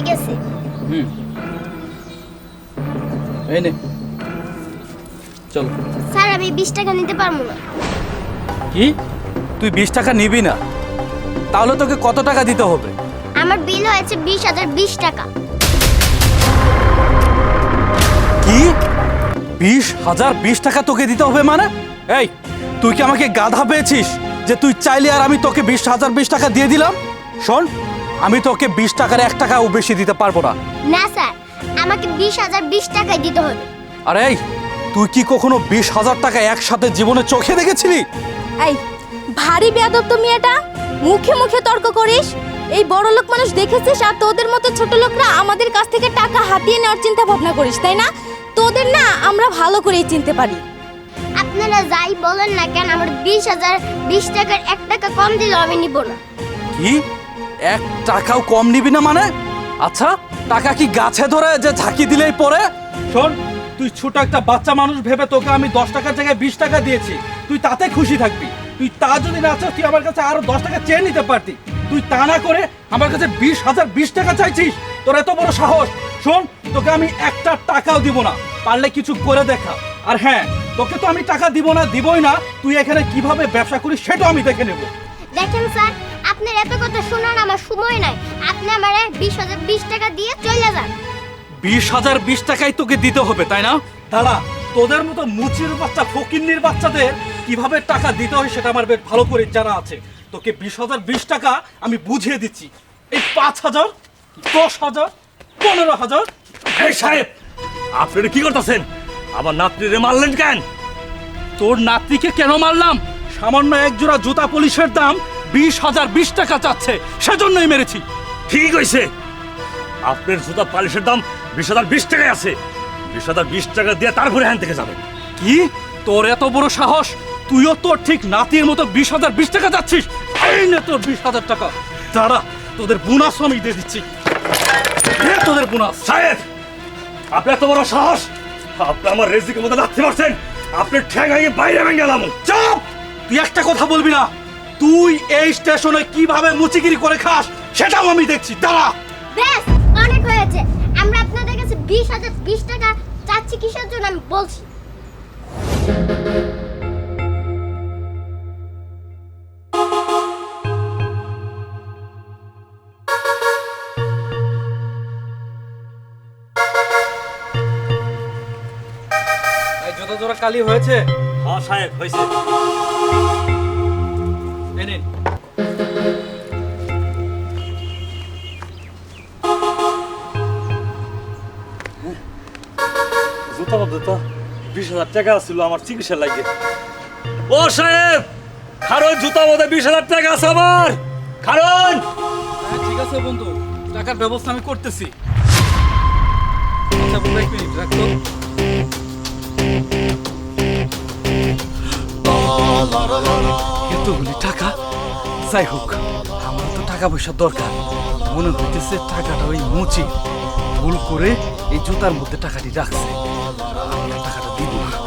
হয়ে গেছে। হুম। এই নে। চলো। স্যার আমি বিশ টাকা নিতে পারব না। কি? তুই বিশ টাকা নিবি না? তাহলে তোকে কত টাকা দিতে হবে? আমার বিল হয়েছে বিশ হাজার বিশ টাকা। কি? বিশ হাজার বিশ টাকা তোকে দিতে হবে মানে? এই তুই কি আমাকে গাধা পেয়েছিস যে তুই চাইলে আর আমি তোকে বিশ হাজার বিশ টাকা দিয়ে দিলাম? শোন আমি তোকে বিশ টাকার এক টাকাও বেশি দিতে পারব না। না স্যার আমাকে বিশ হাজার বিশ টাকায় দিতে হবে। আরে এই তুই কি কখনো বিশ হাজার টাকা একসাথে জীবনে চোখে দেখেছিলি? এই ভারী বেয়াদব তো মেয়েটা। মুখে মুখে তর্ক করিস। এই বড় লোক মানুষ দেখেছিস আর তোদের মতো ছোট লোকরা আমাদের কাছ থেকে টাকা হাতিয়ে নেওয়ার চিন্তা ভাবনা করিস তাই না? তোদের না আমরা ভালো করেই চিনতে পারি। আপনারা যাই বলেন না কেন আমার বিশ হাজার বিশ টাকার এক টাকা কম দিলে আমি নিব না। কি? এক টাকাও কম নিবি না মানে? আচ্ছা টাকা কি গাছে ধরে যে ঝাঁকি দিলেই পরে শোন তুই ছোট একটা বাচ্চা মানুষ ভেবে তোকে আমি দশ টাকার জায়গায় বিশ টাকা দিয়েছি। তুই তাতে খুশি থাকবি। তুই তা যদি না চাস তুই আমার কাছে আরও দশ টাকা চেয়ে নিতে পারতি। তুই তা না করে আমার কাছে বিশ হাজার বিশ টাকা চাইছিস? তোর এত বড় সাহস। শোন তোকে আমি একটা টাকাও দিব না। পারলে কিছু করে দেখা। আর হ্যাঁ তোকে তো আমি টাকা দিব না দিবই না। তুই এখানে কীভাবে ব্যবসা করিস সেটাও আমি দেখে নেব। দেখেন স্যার আপনার এত কথা শোনার আমার সময় নাই। আপনি আমার বিশ হাজার বিশ টাকা দিয়ে চলে যান। বিশ হাজার বিশ টাকাই তোকে দিতে হবে তাই না? দাঁড়া তোদের মতো মুচির বাচ্চা ফকিন্নির বাচ্চাদের কীভাবে টাকা দিতে হয় সেটা আমার বেশ ভালো করে জানা আছে। তোকে বিশ হাজার বিশ টাকা আমি বুঝিয়ে দিচ্ছি। এই পাঁচ হাজার দশ হাজার পনেরো হাজার। এই সাহেব আপনারা কি করতেছেন? আমার নাতনিরে মারলেন কেন? তোর নাতনিকে কেন মারলাম? সামান্য এক জোড়া জুতা পুলিশের দাম বিশ হাজার বিশ টাকা চাচ্ছে সেজন্যই মেরেছি। ঠিক হয়েছে আপনার জুতা পালিশের দাম বিশ হাজার বিশ টাকায় আছে। বিশ হাজার বিশ টাকা দিয়ে তারপরে হ্যান থেকে যাবেন। কি? তোর এত বড় সাহস? তুইও তোর ঠিক নাতির মতো বিশ হাজার বিশ টাকা যাচ্ছিস এই নে তোর বিশ হাজার টাকা। দাঁড়া তোদের বোনাস আমি দিয়ে দিচ্ছি। তোদের বোনাস। সাহেব আপনার এত বড় সাহস? আপনি আমার রেজিকের মধ্যে লাগতে পারছেন। আপনার ঠ্যাঙাই বাইরে ভেঙে গেলাম। চাপ! তুই একটা কথা বলবি না। তুই এই স্টেশনে কীভাবে মুচিগিরি করে খাস সেটাও আমি দেখছি। দাঁড়া। ব্যাস অনেক হয়েছে। আমরা আপনাদের কাছে বিশ হাজার বিশ টাকা চাচ্ছি কিসের জন্য আমি বলছি। জোড়া কালি হয়েছে? হ্যাঁ সাহেব হয়েছে। এই নিন। জুতা মধ্যে তো বিশ হাজার টাকা ছিল আমার চিকিৎসা লাগে। ও সাহেব কারণ জুতা মধ্যে বিশ হাজার টাকা আছে আমার। কারণ হ্যাঁ ঠিক আছে বন্ধু টাকার ব্যবস্থা আমি করতেছি। আচ্ছা বন্ধু এক মিনিট রাখতো এতগুলি টাকা? যাই হোক আমার তো টাকা পয়সা দরকার। মনে হইতেছে টাকাটা ওই মুচি। ভুল করে এই জুতার মধ্যে টাকাটি রাখছে। আর টাকাটা দিব না।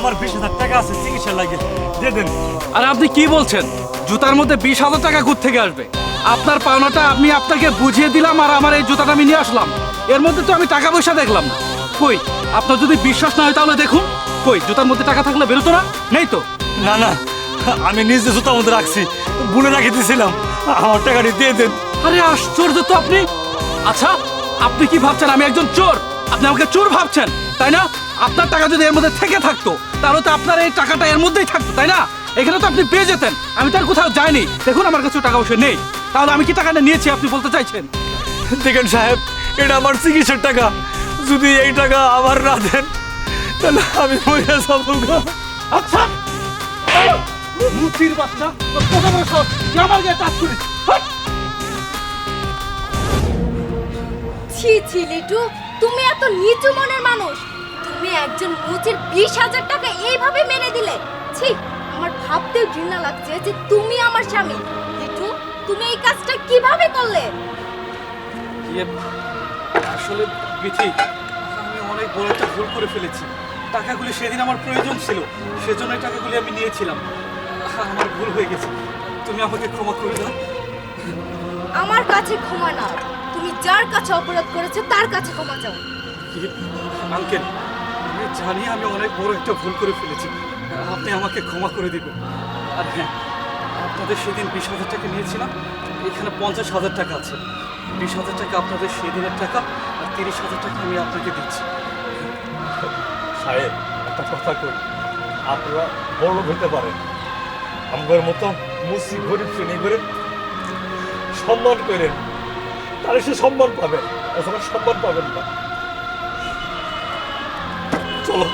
আমার বিশ হাজার টাকা আছে চিকিৎসা লাগে। দিয়ে দেন। আর আপনি কি বলছেন? জুতার মধ্যে বিশ হাজার টাকা ঘুর থেকে আসবে? আপনার পাওনাটা আমি আপনাকে বুঝিয়ে দিলাম আর আমার এই জুতাটা আমি নিয়ে আসলাম। এর মধ্যে তো আমি টাকা পয়সা দেখলাম। না কই আপনার যদি বিশ্বাস না হয় তাহলে দেখুন। কই জুতার মধ্যে টাকা থাকলে বেরোতো না? নেই তো? না না আমি নিজে জুতার মধ্যে রাখছি। বুনে রাখে দিয়েছিলাম। আমার টাকাটি দিয়ে দেন। আরে আশ্চর্য তো আপনি। আচ্ছা আপনি কি ভাবছেন আমি একজন চোর? আপনি আমাকে চোর ভাবছেন তাই না? আপনার টাকা যদি এর মধ্যে থেকে থাকতো তাহলে তো আপনার এই টাকাটা এর মধ্যেই থাকতো তাই না? এখানে তো আপনি পেয়ে যেতেন। আমি তার কোথাও যাইনি। দেখুন আমার কাছে টাকা পয়সা নেই। তাহলে আমি কি টাকাটা নিয়েছি আপনি বলতে চাইছেন? দেখেন সাহেব এটা আমার চিকিৎসার টাকা। যদি এই টাকা আবার না দেন তাহলে আমি মরে যাব আচ্ছা। মুচির বাচ্চা কত বড় সাহস? আমার গায়ে টাচ করিস। ছি ছি লিটু তুমি এত নিচু মনের মানুষ। তুমি একজন মুচির বিশ হাজার টাকা এইভাবে মেনে দিলে। ছি আমার ভাবতেও ঘৃণা লাগছে যে তুমি আমার স্বামী। তুমি এই কাজটা কীভাবে করলে? ইয়ে, আসলে বিথি আমি অনেক বড় একটা ভুল করে ফেলেছি। টাকাগুলি সেদিন আমার প্রয়োজন ছিল সেজন্য এই টাকাগুলি আমি নিয়েছিলাম। আমার ভুল হয়ে গেছে। তুমি আমাকে ক্ষমা করে দাও। আমার কাছে ক্ষমা না। তুমি যার কাছে অপরাধ করেছ তার কাছে ক্ষমা চাও। কি আঙ্কেল আমি জানি আমি অনেক বড় একটা ভুল করে ফেলেছি। আপনি আমাকে ক্ষমা করে দিবেন। আর হ্যাঁ আপনাদের সেদিন বিশ হাজার টাকা নিয়েছিলাম। এখানে পঞ্চাশ হাজার টাকা আছে। বিশ হাজার টাকা আপনাদের সেদিনের টাকা আর তিরিশ হাজার টাকা আমি আপনাকে দিচ্ছি। সাহেব, একটা কথা কই? আপনারা বড় হতে পারেন। আমাদের মতো মুসি, গরিব, শ্রেণি করে সম্মান করেন। তাহলে সে সম্মান পাবে, অথবা সম্মান পাবেন না। চলো।